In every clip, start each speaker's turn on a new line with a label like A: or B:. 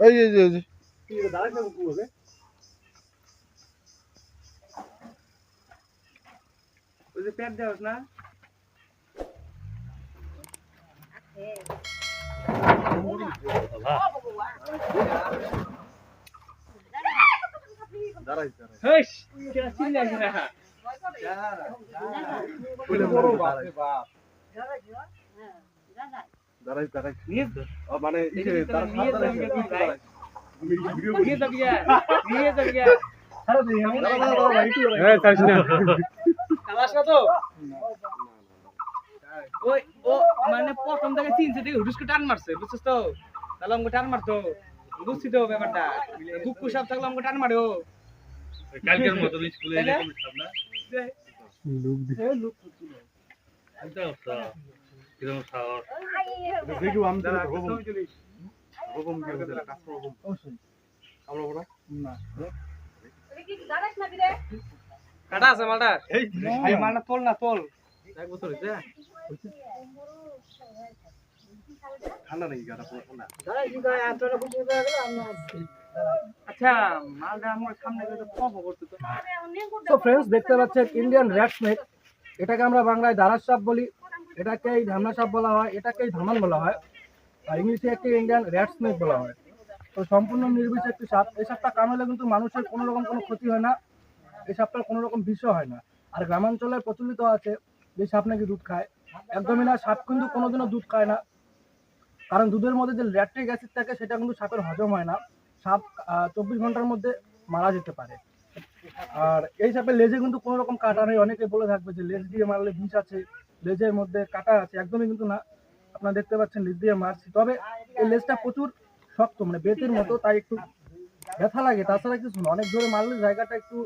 A: এই যে এই যে, এই যে
B: ওই যে প্যাট দেওয়াস না হেস কেন চিল্লা কেন
A: দাঁড়াই দাঁড়াই।
B: নিয়ে
A: ও, মানে
B: নিয়ে। গিয়া
C: হ্যাঁ না
B: না তো? ওই ও মানে প্রথম থেকে হুটুস করে টান মারছে বুঝছিস তো? তাহলে আমাকে টান মারতো। বুঝছি তো ব্যাপারটা। কুকুর সাপ থাকলে আমাকে টান মারো
C: কালকের মতো স্কুলে এরকম ছিলাম না? চিন্তা সাহস?
A: দিয়ে?
B: কাটা আছে মালটা? এই মালটা তোল না তোল। এক বছর হয়েছে?
A: ঠান্ডা নেই গাটা পুরো ঠান্ডা?
B: আচ্ছা মালটা আমার সামনে গেলে পপ করতে তো।
D: তো ফ্রেন্ডস দেখতে পাচ্ছেন ইন্ডিয়ান র্যাট স্নেক এটাকে আমরা বাংলায় দারাস সাপ বলি। এটাকেই ধামনা সাপ বলা হয়, এটাকেই ধামান বলা হয়, আর ইংলিশে একটি ইন্ডিয়ান র্যাট স্নেক বলা হয়। তো সম্পূর্ণ নির্বিষ একটি সাপ, এই সাপটা কামড়ালে কিন্তু মানুষের কোনো রকম কোনো ক্ষতি হয় না, এই সাপটার কোনো রকম বিষও হয় না। আর গ্রামাঞ্চলে প্রচলিত আছে যে সাপ নাকি দুধ খায়। একদমই না, সাপ কিন্তু কোনোদিনও দুধ খায় না। কারণ দুধের মধ্যে যে ল্যাকটিক অ্যাসিড থাকে, সেটা কিন্তু সাপের হজম হয় না। সাপ চব্বিশ ঘণ্টার মধ্যে মারা যেতে পারে। আর এই সাপের লেজে কিন্তু কোনো রকম কাটা নেই। অনেকে বলে থাকবে যে লেজ দিয়ে মারলে বিষ আছে। লেজের মধ্যে কাটা আছে, একদমই কিন্তু না। আপনারা দেখতে পাচ্ছেন লেজ দিয়ে মারছি। তবে এই লেজটা প্রচুর শক্ত মানে বেতের মতো, তাই একটু ব্যথা লাগে। তাছাড়া কিছু না, অনেক জোরে মারলে জায়গাটা একটু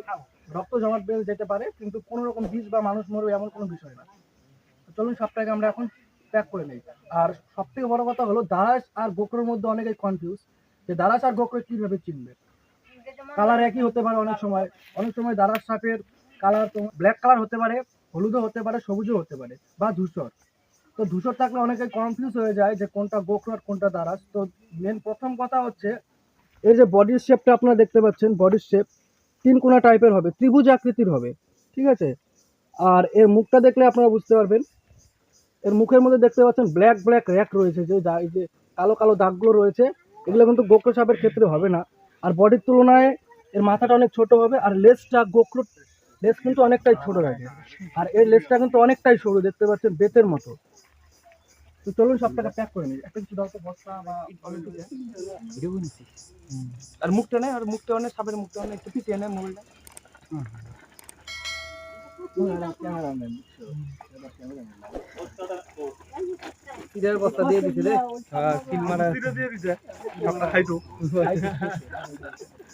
D: রক্ত জমাট বেড়ে যেতে পারে, কিন্তু কোনো রকম বিষ বা মানুষ মরবে এমন কোনো বিষয় না। চলুন, সবটাকে আমরা এখন প্যাক করে নিই। আর সব থেকে বড় কথা হলো দারাস আর গোকরের মধ্যে অনেকেই কনফিউজ যে দারাস আর গোকরে কীভাবে চিনবে? কালার একই হতে পারে অনেক সময়। অনেক সময় দারাস সাপের কালার তো ব্ল্যাক কালার হতে পারে। হলুদও হতে পারে, সবুজও হতে পারে বা ধূসর। তো ধূসর থাকলে অনেকে কনফিউজ হয়ে যায় যে কোনটা গোকর আর কোনটা দারাস তো মেন প্রথম কথা হচ্ছে, এই যে বডির শেপটা আপনারা দেখতে পাচ্ছেন বডির শেপ তিন কোনা টাইপের হবে, ত্রিভুজ আকৃতির হবে, ঠিক আছে? আর এর মুখটা দেখলে আপনারা বুঝতে পারবেন, এর মুখের মধ্যে দেখতে পাচ্ছেন ব্ল্যাক ব্ল্যাক র্যাক রয়েছে, যে এই যে কালো কালো দাগগুলো রয়েছে, এগুলো কিন্তু গোকর সাপের ক্ষেত্রে হবে না। আর বডির তুলনায় এর মাথাটা অনেক ছোট হবে, আর লেজটা গোকর লেজ কিন্তু অনেকটাই ছোট থাকে আর এর লেসটা কিন্তু অনেকটাই সরু দেখতে পাচ্ছেন বেতের মতো। তো চলুন সবটাকে প্যাক করে নিই। একটা কিছু দাও তো বস্তা বা অনেক কিছু।
B: আর মুখটা নেই আর মুখটা অনেক সাপের মুখটা অনেক একটু পিটিয়ে নেয় মোবাইলটা। বস্তা দিয়ে দিছি রে হ্যাঁ কিল মারা
A: দিয়ে দিছে, আমরা খাইতো।